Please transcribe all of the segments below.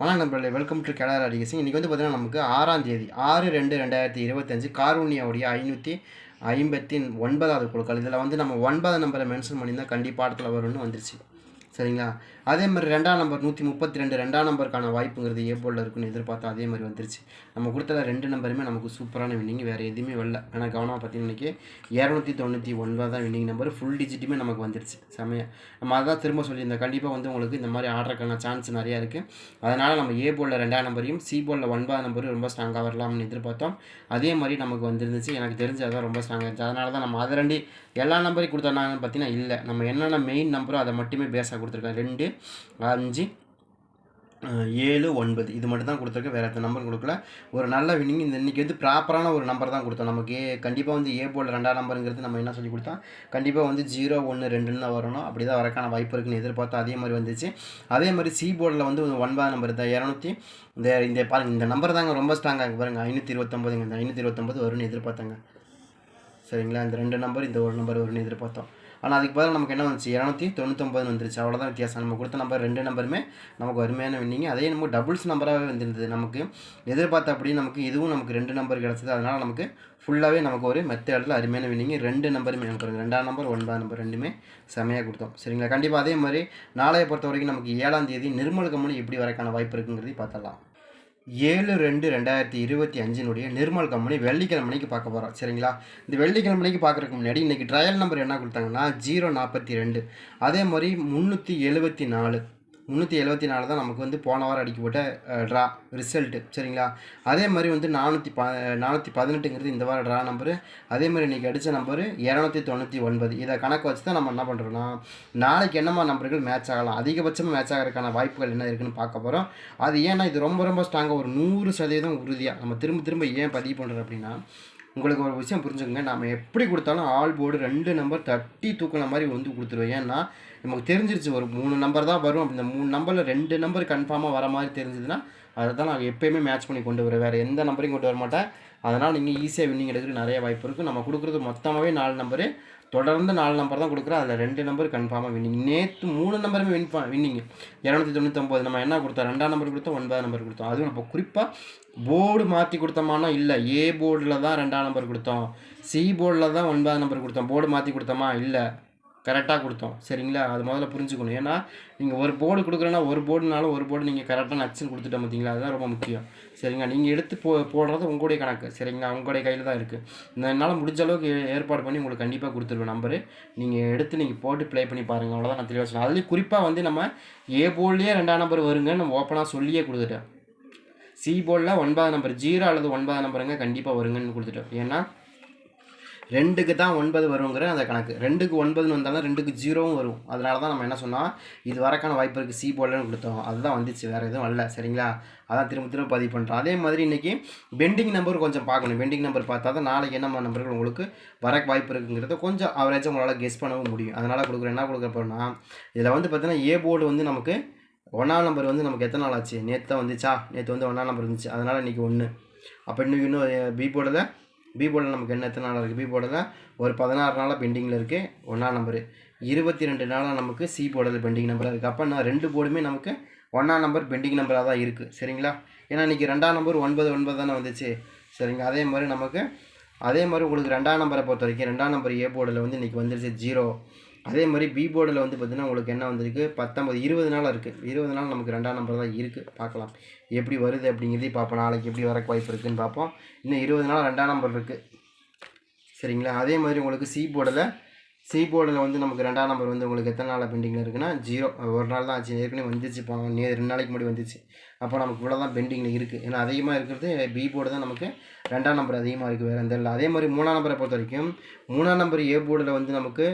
வணக்கம் நண்பர்களே welcome to கேடார் அடிகசிங் இன்றைக்கி வந்து பார்த்தீங்கன்னா நமக்கு ஆறாம் தேதி ஆறு ரெண்டு ரெண்டாயிரத்தி இருபத்தஞ்சு கார்வூனியாவுடைய ஐநூற்றி ஐம்பத்தி ஒன்பதாவது குழுக்கள். இதில் வந்து நம்ம ஒன்பது நம்பரை மென்ஷன் பண்ணியிருந்தால் கண்டிப்பாக இடத்துல வரும்னு வந்துருச்சு. சரிங்களா? அதே மாதிரி ரெண்டாம் நம்பர் நூற்றி முப்பத்தி ரெண்டு ரெண்டாம் நம்பருக்கான வாய்ப்புங்கிறது ஏ போலில் இருக்குன்னு எதிர்பார்த்தா அதே மாதிரி வந்துருச்சு. நம்ம கொடுத்தல ரெண்டு நம்பருமே நமக்கு சூப்பரான வின்னிங் வேறு எதுவுமே வரல. ஆனால் கவனமாக பார்த்தீங்கன்னா இன்றைக்கி இரநூத்தி தொண்ணூற்றி ஒன்பது தான் வின்னிங் நம்பர் ஃபுல் டிஜிட்டுமே நமக்கு வந்துருச்சு. செமையாக நம்ம அதான் திரும்ப சொல்லியிருந்தோம் கண்டிப்பாக வந்து உங்களுக்கு இந்த மாதிரி ஆர்டருக்கான சான்ஸ் நிறையா இருக்குது அதனால் நம்ம ஏ போலில் ரெண்டாம் நம்பரையும் சி போலில் ஒன்பதாம் நம்பரும் ரொம்ப ஸ்ட்ராங்காக வரலாம்னு எதிர்பார்த்தோம். அதே மாதிரி நமக்கு வந்துருந்துச்சு. எனக்கு தெரிஞ்சு அதான் ரொம்ப ஸ்ட்ராங்காக இருந்துச்சு. அதனால தான் நம்ம அதை ரெண்டு எல்லா நம்பரையும் கொடுத்தனாங்கன்னு பார்த்தீங்கன்னா இல்லை. நம்ம என்னென்ன மெயின் நம்பரோ அதை மட்டுமே பேஸாக கொடுத்துருக்கோம். ரெண்டு அஞ்சு ஏழு ஒன்பது. இது மட்டும் தான் கொடுத்துருக்கு வேறு எத்தனை நம்பர் கொடுக்கல? ஒரு நல்ல வின்னிங் இந்த இன்றைக்கி வந்து ப்ராப்பரான ஒரு நம்பர் தான் கொடுத்தோம். நமக்கு ஏ கண்டிப்பாக வந்து ஏ போல் ரெண்டாம் நம்பருங்கிறது நம்ம என்ன சொல்லி கொடுத்தோம்? கண்டிப்பாக வந்து ஜீரோ ஒன்று ரெண்டுன்னு தான் வரணும். அப்படி தான் வரக்கான வாய்ப்பு இருக்குன்னு எதிர்பார்த்தோம் அதே மாதிரி வந்துச்சு. அதே மாதிரி சி போர்டில் வந்து ஒரு ஒன்பதாம் நம்பர் தான். இரநூத்தி இந்த இந்த பாருங்க இந்த நம்பர் தாங்க ரொம்ப ஸ்ட்ராங்காக பாருங்கள் பாருங்க. ஐநூற்றி இருபத்தொம்போதுங்க. இந்த ஐநூற்றி இருபத்தொம்போது வரும்னு எதிர்பார்த்தாங்க. சரிங்களா? இந்த ரெண்டு நம்பர் இந்த ஒரு நம்பர் வரும்னு எதிர்பார்த்தோம். ஆனால் அதுக்கு பதிலாக நமக்கு என்ன வந்துச்சு? இரநூத்தி தொண்ணூத்தொம்பது வந்துருச்சு. அவ்வளோதான் வித்தியாசம். நம்ம கொடுத்த நம்பர் ரெண்டு நம்பருமே நமக்கு அருமையான வின்னிங் அதே நமக்கு டபுள்ஸ் நம்பராகவே வந்திருந்தது. நமக்கு எதிர்பார்த்த அப்படி நமக்கு இதுவும் நமக்கு ரெண்டு நம்பர் கிடச்சிது. அதனால் நமக்கு ஃபுல்லாகவே நமக்கு ஒரு மெத்த இடத்துல அருமையான வின்னிங் ரெண்டு நம்பருமே நமக்கு ரெண்டாம் நம்பர் ஒன்பதாம் நம்பர் ரெண்டுமே செமையாக கொடுத்தோம். சரிங்களா? கண்டிப்பாக அதே மாதிரி நாளையை பொறுத்த வரைக்கும் நமக்கு ஏழாம் தேதி நிர்மல் கம்பெனி எப்படி வரக்கான வாய்ப்பு இருக்குங்கிறதையும் பார்த்தலாம் ஏழு ரெண்டு ரெண்டாயிரத்தி இருபத்தி அஞ்சினுடைய நிர்மல் கம்பெனி வெள்ளிக்கிழமைக்கு பார்க்க போகிறோம் சரிங்களா? இந்த வெள்ளிக்கிழமைக்கு பார்க்குறதுக்கு முன்னாடி இன்றைக்கி ட்ரையல் நம்பர் என்ன கொடுத்தாங்கன்னா ஜீரோ நாற்பத்தி ரெண்டு. அதே மாதிரி முந்நூற்றி எழுபத்தி நாலு. முந்நூற்றி எழுபத்தி நாலு தான் நமக்கு வந்து போன வாரம் அடிக்கப்பட்ட ட்ரா ரிசல்ட்டு சரிங்களா? அதே மாதிரி வந்து நானூற்றி ப நானூற்றி பதினெட்டுங்கிறது இந்த வாரம் ட்ரா நம்பரு அதே மாதிரி இன்றைக்கி அடித்த நம்பரு இரநூத்தி தொண்ணூற்றி ஒன்பது. இதை கணக்கு வச்சு தான் நம்ம என்ன பண்ணுறோம்னா நாளைக்கு என்னமா நம்பர்கள் மேட்ச் ஆகலாம்? அதிகபட்சமாக மேட்ச் ஆகிறதுக்கான வாய்ப்புகள் என்ன இருக்குன்னு பார்க்க போகிறோம் அது ஏன்னா இது ரொம்ப ரொம்ப ஸ்ட்ராங்காக ஒரு நூறு சதவீதம் உறுதியாக நம்ம திரும்ப திரும்ப ஏன் பதிவு பண்ணுறோம் அப்படின்னா உங்களுக்கு ஒரு விஷயம் புரிஞ்சுக்கோங்க. நம்ம எப்படி கொடுத்தாலும் ஆல் போர்டு ரெண்டு நம்பர் தட்டி தூக்கின மாதிரி வந்து கொடுத்துருவோம் ஏன்னா நமக்கு தெரிஞ்சிருச்சு ஒரு மூணு நம்பர் தான் வரும். அப்படி இந்த மூணு நம்பரில் ரெண்டு நம்பர் கன்ஃபார்மாக வர மாதிரி தெரிஞ்சதுன்னா அதை தான் நான் எப்போயுமே மேட்ச் பண்ணி கொண்டு வருவேன். வேறு எந்த நம்பரையும் கொண்டு வர மாட்டேன். அதனால் நீங்கள் ஈஸியாக வின்னிங் எடுக்கிறதுக்கு நிறைய வாய்ப்பு இருக்குது நம்ம கொடுக்குறது மொத்தமாகவே நாலு நம்பரு தொடர்ந்து நாலு நம்பர் தான் கொடுக்குறேன். அதில் ரெண்டு நம்பர் கன்ஃபார்மாக வின்னிங் நேற்று மூணு நம்பருமே வின் ப வின்னிங் இரநூத்தி தொண்ணூத்தொம்பது நம்ம என்ன கொடுத்தோம்? ரெண்டாம் நம்பர் கொடுத்தோம் ஒன்பதாம் நம்பர் கொடுத்தோம். அதுவும் நம்ம குறிப்பாக போர்டு மாற்றி கொடுத்தோமானா இல்லை. ஏ போர்டில் தான் ரெண்டாம் நம்பர் கொடுத்தோம். சி போர்டில் தான் ஒன்பதாம் நம்பர் கொடுத்தோம். போர்டு மாற்றி கொடுத்தோமா? இல்லை. கரெக்டாக கொடுத்தோம். சரிங்களா? அது முதல்ல புரிஞ்சுக்கணும். ஏன்னா நீங்கள் ஒரு போர்டு கொடுக்குறேன்னா ஒரு போர்டுனாலும் ஒரு போர்டு நீங்கள் கரெக்டாக நச்சுன்னு கொடுத்துட்டோம் பார்த்தீங்களா? அதுதான் ரொம்ப முக்கியம். சரிங்களா? நீங்கள் எடுத்து போ போடுறது உங்களுடைய கணக்கு. சரிங்களா? உங்களுடைய கையில் தான் இருக்குது என்னால் முடிஞ்ச அளவுக்கு ஏற்பாடு பண்ணி உங்களுக்கு கண்டிப்பாக கொடுத்துருவேன். நம்பரு நீங்கள் எடுத்து நீங்கள் போட்டு ப்ளே பண்ணி பாருங்கள் அவ்வளோதான் நான் தெளிவாக சொன்னேன். அதுலேயும் குறிப்பாக வந்து நம்ம ஏ போர்ட்லேயே ரெண்டாம் நம்பர் வருங்க நம்ம ஓப்பனாக சொல்லியே கொடுத்துட்டேன். சி போர்டில் ஒன்பதாம் நம்பர் ஜீரோ அல்லது ஒன்பதாம் நம்பருங்க கண்டிப்பாக வருங்கன்னு கொடுத்துட்டோம் ஏன்னா ரெண்டுக்கு தான் ஒன்பது வருங்கிற அந்த கணக்கு. ரெண்டுக்கு ஒன்பதுன்னு வந்தாலும் ரெண்டுக்கு ஜீரோவும் வரும். அதனால தான் நம்ம என்ன சொன்னால் இது வரக்கான வாய்ப்பு இருக்குது சி போர்டில்னு கொடுத்தோம். அதுதான் வந்துச்சு வேறு எதுவும் வரல சரிங்களா? அதான் திரும்ப திரும்ப பதிவு பண்ணுறோம் அதே மாதிரி இன்றைக்கி பெண்டிங் நம்பர் கொஞ்சம் பார்க்கணும். பெண்டிங் நம்பர் பார்த்தா தான் நாளைக்கு என்ன நம்பர்கள் உங்களுக்கு வர வாய்ப்பு இருக்குங்கிறத கொஞ்சம் அவரேஜாக உங்களால் கெஸ் பண்ணவும் முடியும். அதனால் கொடுக்குறேன் என்ன கொடுக்க போகிறோம்னா இதில் வந்து பார்த்தீங்கன்னா ஏ போர்டு வந்து நமக்கு ஒன்றாம் நம்பர் வந்து நமக்கு எத்தனை நாள் ஆச்சு? நேற்று தான் வந்துச்சா? நேற்று வந்து ஒன்றாம் நம்பர் இருந்துச்சு. அதனால் இன்றைக்கி ஒன்று அப்போ இன்னும் இன்னும் பி போர்டில் பி போர்டில் நமக்கு என்ன எத்தனை நாள் இருக்குது பி போர்டில் ஒரு பதினாறு நாளாக பெண்டிங்கில் இருக்குது ஒன்றாம் நம்பரு இருபத்தி ரெண்டு நாளாக நமக்கு சி போர்டில் பெண்டிங் நம்பராக இருக்குது அப்போ நான் ரெண்டு போர்டுமே நமக்கு ஒன்றாம் நம்பர் பெண்டிங் நம்பராக தான் இருக்குது சரிங்களா? ஏன்னா இன்றைக்கி ரெண்டாம் நம்பர் ஒன்பது ஒன்பது தானே வந்துச்சு. சரிங்க? அதே மாதிரி நமக்கு அதே மாதிரி உங்களுக்கு ரெண்டாம் நம்பரை பொறுத்த வரைக்கும் ரெண்டாம் நம்பர் ஏ போர்டில் வந்து இன்றைக்கி வந்துருச்சு ஜீரோ அதே மாதிரி பி போர்டில் வந்து பார்த்திங்கன்னா உங்களுக்கு என்ன வந்திருக்கு? பத்தொம்பது இருபது நாள் இருக்குது இருபது நாள் நமக்கு ரெண்டாம் நம்பர் தான் இருக்குது பார்க்கலாம். எப்படி வருது அப்படிங்கிறதே பார்ப்போம். நாளைக்கு எப்படி வரக்கு வாய்ப்பு இருக்குதுன்னு பார்ப்போம். இன்னும் இருபது நாள் ரெண்டாம் நம்பர் இருக்குது சரிங்களா? அதே மாதிரி உங்களுக்கு சி போர்டில் சி போர்டில் வந்து நமக்கு ரெண்டாம் நம்பர் வந்து உங்களுக்கு எத்தனை நாள் பெண்டிங்கில் இருக்குன்னா ஜீரோ ஒரு நாள் தான் ஆச்சு. ஏற்கனவே வந்துச்சு இப்போ நே ரெண்டு நாளைக்கு முன்னாடி வந்துச்சு அப்போ நமக்கு இவ்வளோ தான் பெண்டிங்கில் இருக்குது ஏன்னா அதிகமாக இருக்கிறது பி போர்டு தான் நமக்கு ரெண்டாம் நம்பர் அதிகமாக இருக்குது வேறு எந்த இல்லை. அதே மாதிரி மூணாம் நம்பரை பொறுத்த வரைக்கும் மூணாம் நம்பர் ஏ போர்டில் வந்து நமக்கு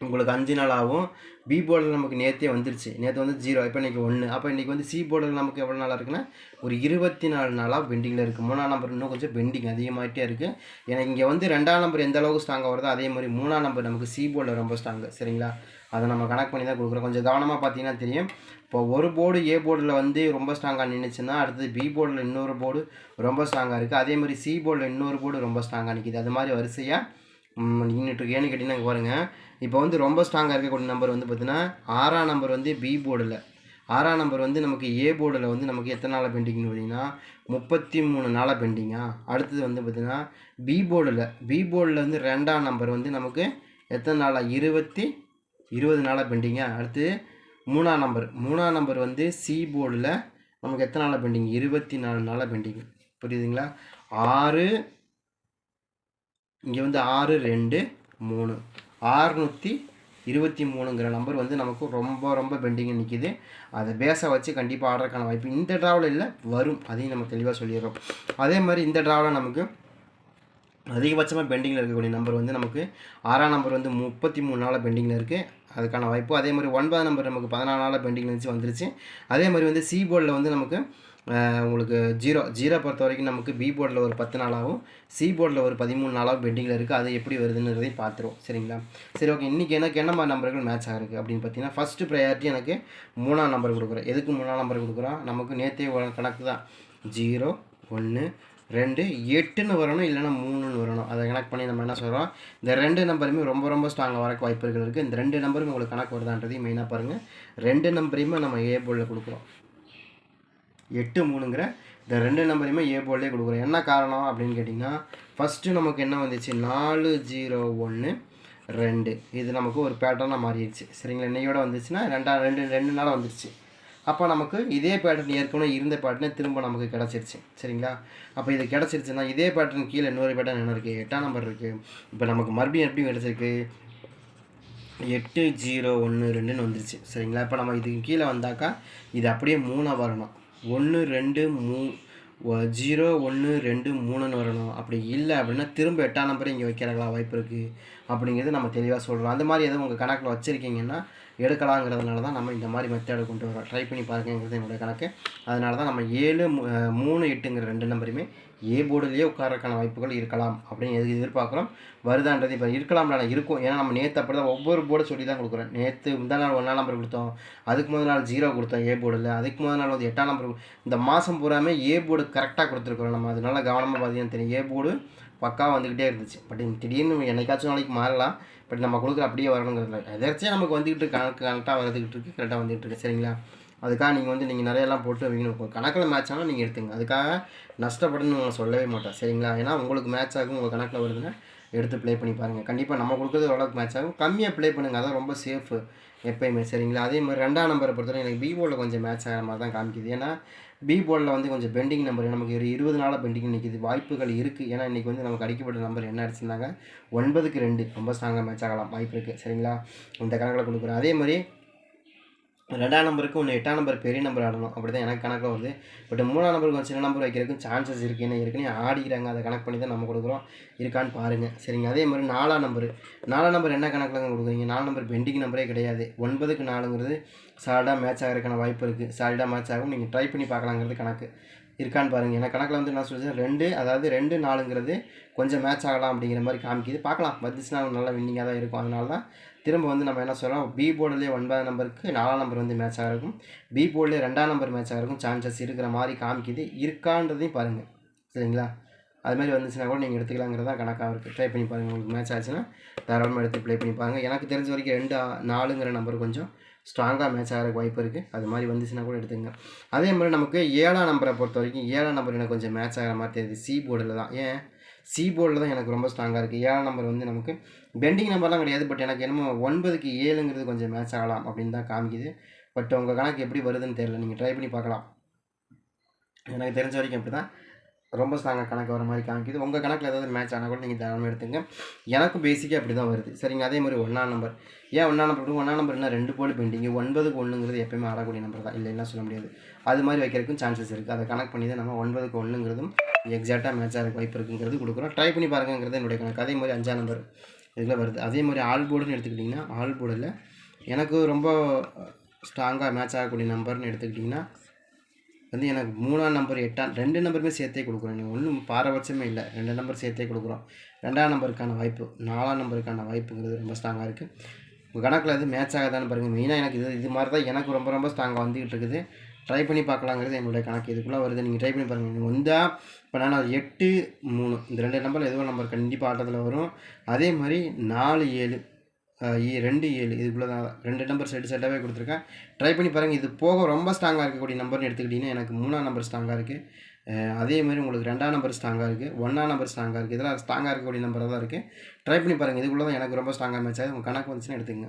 உங்களுக்கு அஞ்சு நாள் ஆகும். பி போர்டில் நமக்கு நேற்றே வந்துருச்சு. நேற்று வந்து ஜீரோ இப்போ இன்றைக்கி ஒன்று அப்போ இன்றைக்கி வந்து சி போர்டில் நமக்கு எவ்வளோ நாளாக இருக்குன்னா ஒரு இருபத்தி நாலு நாளாக பெண்டிங்கில் இருக்குது மூணாம் நம்பர் இன்னும் கொஞ்சம் பெண்டிங் அதிகமாகிட்டே இருக்குது ஏன்னா இங்கே வந்து ரெண்டாம் நம்பர் எந்த அளவுக்கு ஸ்ட்ராங்காக வருதோ அதே மாதிரி மூணாம் நம்பர் நமக்கு சி போர்டில் ரொம்ப ஸ்ட்ராங்கு சரிங்களா? அதை நம்ம கணக்கு பண்ணி தான் கொடுக்குறோம். கொஞ்சம் கவனமாக பார்த்தீங்கன்னா தெரியும். இப்போ ஒரு போர்டு ஏ போர்டில் வந்து ரொம்ப ஸ்ட்ராங்காக நின்றுச்சுன்னா அடுத்தது பி போர்டில் இன்னொரு போர்டு ரொம்ப ஸ்ட்ராங்காக இருக்குது அதே மாதிரி சி போர்டில் இன்னொரு போர்டு ரொம்ப ஸ்ட்ராங்காக நிற்கிது அது மாதிரி வரிசையாக நின்றுட்டு இருக்கு. ஏன்னு கேட்டிங்கன்னா இங்கே பாருங்கள் இப்போ வந்து ரொம்ப ஸ்ட்ராங்காக இருக்கக்கூடிய நம்பர் வந்து பார்த்தீங்கன்னா ஆறாம் நம்பர் வந்து பி போர்டில் ஆறாம் நம்பர் வந்து நமக்கு ஏ போர்டில் வந்து நமக்கு எத்தனை நாளாக பெண்டிங்னு பார்த்தீங்கன்னா முப்பத்தி மூணு நாளாக பெண்டிங்கா அடுத்தது வந்து பார்த்திங்கன்னா பி போர்டில் பி போர்டில் வந்து ரெண்டாம் நம்பர் வந்து நமக்கு எத்தனை நாளாக இருபத்தி இருபது நாளாக பெண்டிங்கா அடுத்து மூணாம் நம்பர் மூணாம் நம்பர் வந்து சி போர்டில் நமக்கு எத்தனை நாளாக பெண்டிங் இருபத்தி நாலு நாளாக பெண்டிங் புரியுதுங்களா? ஆறு இங்கே வந்து ஆறு ரெண்டு மூணு. ஆறுநூற்றி இருபத்தி மூணுங்கிற நம்பர் வந்து நமக்கு ரொம்ப ரொம்ப பெண்டிங் நிற்கிது அதை பேஸை வச்சு கண்டிப்பாக ஆடுறதுக்கான வாய்ப்பு இந்த ட்ராவில் இல்லை வரும். அதையும் நம்ம தெளிவாக சொல்லிடுறோம். அதே மாதிரி இந்த ட்ராவில் நமக்கு அதிகபட்சமாக பெண்டிங்கில் இருக்கக்கூடிய நம்பர் வந்து நமக்கு ஆறாம் நம்பர் வந்து முப்பத்தி மூணு நாளாக பெண்டிங்கில் இருக்குது அதுக்கான வாய்ப்பு. அதே மாதிரி ஒன்பதாம் நம்பர் நமக்கு பதினாலு நாளாக பெண்டிங் இருந்துச்சு வந்துருச்சு. அதே மாதிரி வந்து சி போர்டில் வந்து நமக்கு உங்களுக்கு ஜீரோ ஜீரோ பொறுத்த வரைக்கும் நமக்கு பி போர்டில் ஒரு பத்து நாளாகவும் சி போர்டில் ஒரு பதிமூணு நாளாகவும் பெண்டிங்கில் இருக்குது அது எப்படி வருதுன்றதையும் பார்த்துருவோம். சரிங்களா? சரி ஓகே இன்றைக்கி எனக்கு என்ன மாதிரி நம்பர்கள் மேட்ச் ஆகிருக்கு அப்படின்னு பார்த்தீங்கன்னா ஃபஸ்ட்டு ப்ரையாரிட்டி எனக்கு மூணாம் நம்பர் கொடுக்குறேன். எதுக்கு மூணாம் நம்பர் கொடுக்குறோம்? நமக்கு நேற்றே கணக்கு தான். ஜீரோ ஒன்று ரெண்டு எட்டுன்னு வரணும் இல்லைன்னா மூணுன்னு வரணும். அதை கணக்கு பண்ணி நம்ம என்ன சொல்கிறோம் இந்த ரெண்டு நம்பருமே ரொம்ப ரொம்ப ஸ்ட்ராங்காக வரக்கு வாய்ப்புகள் இருக்குது இந்த ரெண்டு நம்பரும் உங்களுக்கு கணக்கு வருதான்றதையும் மெயினாக பாருங்கள் ரெண்டு நம்பரையுமே நம்ம ஏ போர்டில் கொடுக்குறோம். எட்டு மூணுங்கிற இந்த ரெண்டு நம்பரையுமே ஏ போர்டிலே கொடுக்குறோம். என்ன காரணம் அப்படின்னு கேட்டிங்கன்னா ஃபஸ்ட்டு நமக்கு என்ன வந்துச்சு? நாலு ஜீரோ ஒன்று ரெண்டு. இது நமக்கு ஒரு பேட்டர்னாக மாறிடுச்சு. சரிங்களா? இன்னையோட வந்துச்சுன்னா ரெண்டா ரெண்டு ரெண்டு நாளாக வந்துருச்சு. அப்போ நமக்கு இதே பேட்டர்ன் ஏற்கனவே இருந்த பேட்டர்னே திரும்ப நமக்கு கிடச்சிருச்சு. சரிங்களா? அப்போ இது கிடச்சிருச்சுன்னா இதே பேட்டர்ன் கீழே இன்னொரு பேட்டர்ன் என்ன இருக்குது எட்டாம் நம்பர் இருக்குது இப்போ நமக்கு மறுபடியும் எப்படி கிடச்சிருக்கு? எட்டு ஜீரோ ஒன்று ரெண்டுன்னு வந்துருச்சு. சரிங்களா? இப்போ நம்ம இதுக்கு கீழே வந்தாக்கா இது அப்படியே மூணாக வரணும். ஒன்று ரெண்டு மூ ஜீரோ ஒன்று ரெண்டு மூணுன்னு வரணும். அப்படி இல்லை அப்படின்னா திரும்ப எட்டாம் நம்பரை இங்கே வைக்கிறாங்களா வாய்ப்பு இருக்குது அப்படிங்கிறது நம்ம தெளிவாக சொல்கிறோம் அந்த மாதிரி எதுவும் உங்கள் கணக்கில் வச்சுருக்கீங்கன்னா எடுக்கலாங்கிறதுனால தான் நம்ம இந்த மாதிரி மெத்தேடை கொண்டு வரோம். ட்ரை பண்ணி பாருங்கிறது என்னுடைய கணக்கு. அதனால தான் நம்ம ஏழு மூணு எட்டுங்கிற ரெண்டு நம்பருமே ஏ போர்டுலேயே உட்காரக்கான வாய்ப்புகள் இருக்கலாம் அப்படின்னு எது எதிர்பார்க்குறோம். வருதான்றது இப்போ இருக்கலாம்ல இருக்கும். ஏன்னா நம்ம நேற்று அப்படி தான் ஒவ்வொரு போர்டு சொல்லி தான் கொடுக்குறோம். நேற்று முந்தா நாள் ஒன்றாம் நம்பர் கொடுத்தோம். அதுக்கு முதல் நாள் ஜீரோ கொடுத்தோம் ஏ போர்டில் அதுக்கு முதல் நாள் வந்து எட்டாம் நம்பர் இந்த மாதம் பூராமே ஏ போர்டு கரெக்டாக கொடுத்துருக்குறோம் நம்ம. அதனால கவனமாக பார்த்தீங்கன்னா தெரியும். ஏ போர்டு பக்காவாக வந்துக்கிட்டே இருந்துச்சு. பட் திடீர்னு என்னைக்காச்சும் நாளைக்கு மாறலாம். பட் நம்ம கொடுக்குற அப்படியே வரணுங்கிறதுல எதாச்சும் நமக்கு வந்துக்கிட்டு கணக்கு கரெக்டாக வந்துக்கிட்டு இருக்கு. கரெக்டாக வந்துகிட்டு இருக்கு. சரிங்களா? அதுக்காக நீங்கள் வந்து நீங்கள் நிறையெல்லாம் போட்டு வைக்கணும். கணக்கில் மேட்ச் ஆனால் நீங்கள் எடுத்துங்க. அதுக்காக நஷ்டப்படணும்னு நான் சொல்லவே மாட்டேன். சரிங்களா? ஏன்னா உங்களுக்கு மேட்ச் ஆகும் உங்கள் கணக்கில் வருதுன்னா எடுத்து ப்ளே பண்ணி பாருங்கள் கண்டிப்பாக நம்ம கொடுக்குறது ஓரளவுக்கு மேட்ச் ஆகும். கம்மியாக ப்ளே பண்ணுங்கள் அதான் ரொம்ப சேஃபு எப்பயுமே. சரிங்களா? அதே மாதிரி ரெண்டாம் நம்பரை பொறுத்தவரை எனக்கு பி கொஞ்சம் மேட்ச் ஆகிற மாதிரி தான் காமிக்குது. ஏன்னா பி வந்து கொஞ்சம் பெண்டிங் நம்பர் நமக்கு ஒரு இருபது நாளாக பெண்டிங் நிற்கிது வாய்ப்புகள் இருக்குது ஏன்னா இன்றைக்கி வந்து நமக்கு அடிக்கப்பட்ட நம்பர் என்ன அடிச்சிருந்தாங்க? ஒன்பதுக்கு ரெண்டு. ரொம்ப ஸ்ட்ராங்காக மேட்ச் ஆகலாம். வாய்ப்பு இருக்குது சரிங்களா? இந்த கணக்கில் கொடுக்குறேன். அதே மாதிரி ரெண்டாம் நம்பருக்கு ஒன்று எட்டாம் நம்பர் பெரிய நம்பர் ஆடணும். அப்படி தான் எனக்கு கணக்கில் வருது. பட் மூணாம் நம்பருக்கு ஒரு சின்ன நம்பர் வைக்கிறதுக்கும் சான்சஸ் இருக்குது என்ன இருக்குன்னு ஆடிக்கிறாங்க. அதை கணக்கு பண்ணி தான் நம்ம கொடுக்குறோம். இருக்கான்னு பாருங்கள் சரிங்க. அதே மாதிரி நாலாம் நம்பர். நாலாம் நம்பர் என்ன கணக்கில் கொடுக்குறீங்க? நாலு நம்பர் பெண்டிங் நம்பரே கிடையாது. ஒன்பதுக்கு நாலுங்கிறது சாலிடாக மேட்ச் ஆகிறதுக்கான வாய்ப்பு இருக்குது சாலிடாக மேட்ச் ஆகும். நீங்கள் ட்ரை பண்ணி பார்க்கலாங்கிறது கணக்கு. இருக்கான்னு பாருங்கள் எனக்கு கணக்கில் வந்து என்ன சொல்லுச்சு ரெண்டு அதாவது ரெண்டு நாலுங்கிறது கொஞ்சம் மேட்ச் ஆகலாம் அப்படிங்கிற மாதிரி காமிக்குது. பார்க்கலாம். வந்துச்சுன்னா நல்லா வின்னிங்காக தான் இருக்கும். அதனால தான் திரும்ப வந்து நம்ம என்ன சொல்கிறோம் பி போர்டிலே ஒன்பதாம் நம்பருக்கு நாலாம் நம்பர் வந்து மேட்ச் ஆகிருக்கும் பி போர்டிலே ரெண்டாம் நம்பர் மேட்ச் ஆகிருக்கும் சான்சஸ் இருக்கிற மாதிரி காமிக்குது. இருக்கான்றதையும் பாருங்கள் சரிங்களா? அது மாதிரி வந்துச்சுன்னா கூட நீங்கள் எடுத்துக்கலாங்கிறது தான் கணக்காக இருக்குது ட்ரை பண்ணி பாருங்கள் உங்களுக்கு மேட்ச் ஆச்சுன்னா தாராளமாக எடுத்து ப்ளே பண்ணி பாருங்கள் எனக்கு தெரிஞ்ச வரைக்கும் ரெண்டு நாலுங்கிற நம்பர் கொஞ்சம் ஸ்ட்ராங்காக மேட்ச் ஆகிறக்கு வாய்ப்பு இருக்குது அது மாதிரி வந்துச்சுன்னா கூட எடுத்துங்க அதே மாதிரி நமக்கு ஏழாம் நம்பரை பொறுத்த வரைக்கும் ஏழாம் நம்பர் எனக்கு கொஞ்சம் மேட்ச் ஆகிற மாதிரி தெரியுது. சி போர்டில் தான். ஏன்? சி போர்டில் தான் எனக்கு ரொம்ப ஸ்ட்ராங்காக இருக்குது ஏழாம் நம்பர் வந்து நமக்கு பெண்டிங் நம்பர்லாம் கிடையாது. பட் எனக்கு என்னமோ ஒன்பதுக்கு ஏழுங்கிறது கொஞ்சம் மேட்ச் ஆகலாம் அப்படின்னு தான் காமிக்குது. பட் உங்கள் கணக்கு எப்படி வருதுன்னு தெரியல. நீங்கள் ட்ரை பண்ணி பார்க்கலாம். எனக்கு தெரிஞ்ச வரைக்கும் அப்படி தான் ரொம்ப ஸ்ட்ராங்காக கணக்கு வர மாதிரி காமிக்குது. உங்கள் கணக்கில் ஏதாவது மேட்ச் ஆனால் கூட நீங்கள் தாராளமாக எடுத்துங்க. எனக்கும் பேசிக்காக அப்படி தான் வருது. சரிங்க அதே மாதிரி ஒன்றாம் நம்பர் ஏன் ஒன்றாம் நம்பர் ஒன்றாம் நம்பர் என்ன? ரெண்டு போல் பெண்டிங் ஒன்பதுக்கு ஒன்றுங்கிறது எப்பயுமே ஆடக்கூடிய நம்பர் தான். இல்லைன்னா சொல்ல முடியாது. அது மாதிரி வைக்கிறதுக்கும் சான்சஸ் இருக்குது அதை கணக்கு பண்ணி தான் நம்ம ஒன்பதுக்கு ஒன்றுங்கிறதும் எக்ஸாக்டாக மேட்ச் இருக்க வாய்ப்பு இருக்குங்கிறது கொடுக்குறோம். ட்ரை பண்ணி பாருங்கிறது என்னுடைய கணக்கு. அதே மாதிரி அஞ்சாம் நம்பர் இதில் வருது. அதே மாதிரி ஆல் போர்டுன்னு எடுத்துக்கிட்டிங்கன்னா ஆல் போர்டில் எனக்கு ரொம்ப ஸ்ட்ராங்காக மேட்ச் ஆகக்கூடிய நம்பர்னு எடுத்துக்கிட்டிங்கன்னா வந்து எனக்கு மூணாம் நம்பர் எட்டாம் ரெண்டு நம்பருமே சேர்த்தே கொடுக்குறோம் நீங்கள் ஒன்றும் பாரபட்சமே இல்லை. ரெண்டு நம்பர் சேர்த்தே கொடுக்குறோம். ரெண்டாம் நம்பருக்கான வாய்ப்பு நாலாம் நம்பருக்கான வாய்ப்புங்கிறது ரொம்ப ஸ்ட்ராங்காக இருக்குது உங்கள் கணக்கில் அது மேட்ச் ஆகாதான்னு பாருங்கள் மெயினாக எனக்கு இது இது மாதிரி தான் எனக்கு ரொம்ப ரொம்ப ஸ்ட்ராங்காக வந்துகிட்டு இருக்குது. ட்ரை பண்ணி பார்க்கலாங்கிறது என்னுடைய கணக்கு. இதுக்குள்ளே வருது. நீங்கள் ட்ரை பண்ணி பாருங்கள் நீங்கள் வந்தால் இப்போ நான் அது எட்டு மூணு இந்த ரெண்டு நம்பர் ஏதோ நம்பர் கண்டிப்பாக ஆட்டத்தில் வரும். அதே மாதிரி நாலு ஏழு ரெண்டு ஏழு. இதுக்குள்ளே தான் ரெண்டு நம்பர் செட்டு செட்டாகவே கொடுத்துருக்கேன். ட்ரை பண்ணி பாருங்கள் இது போக ரொம்ப ஸ்ட்ராங்காக இருக்கக்கூடிய நம்பர்னு எடுத்துக்கிட்டிங்கன்னா எனக்கு மூணாம் நம்பர் ஸ்ட்ராங்காக இருக்குது அதே மாதிரி உங்களுக்கு ரெண்டாம் நம்பர் ஸ்ட்ராங்காக இருக்குது ஒன்றாம் நம்பர் ஸ்ட்ராங்காக இருக்குது இதெல்லாம் ஸ்ட்ராங்காக இருக்கக்கூடிய நம்பராக தான் இருக்குது ட்ரை பண்ணி பாருங்கள் இதுக்குள்ளே தான் எனக்கு ரொம்ப ஸ்ட்ராங்காக மேட்ச் ஆகுது. உங்கள் கணக்கு வந்துச்சுன்னா எடுத்துங்க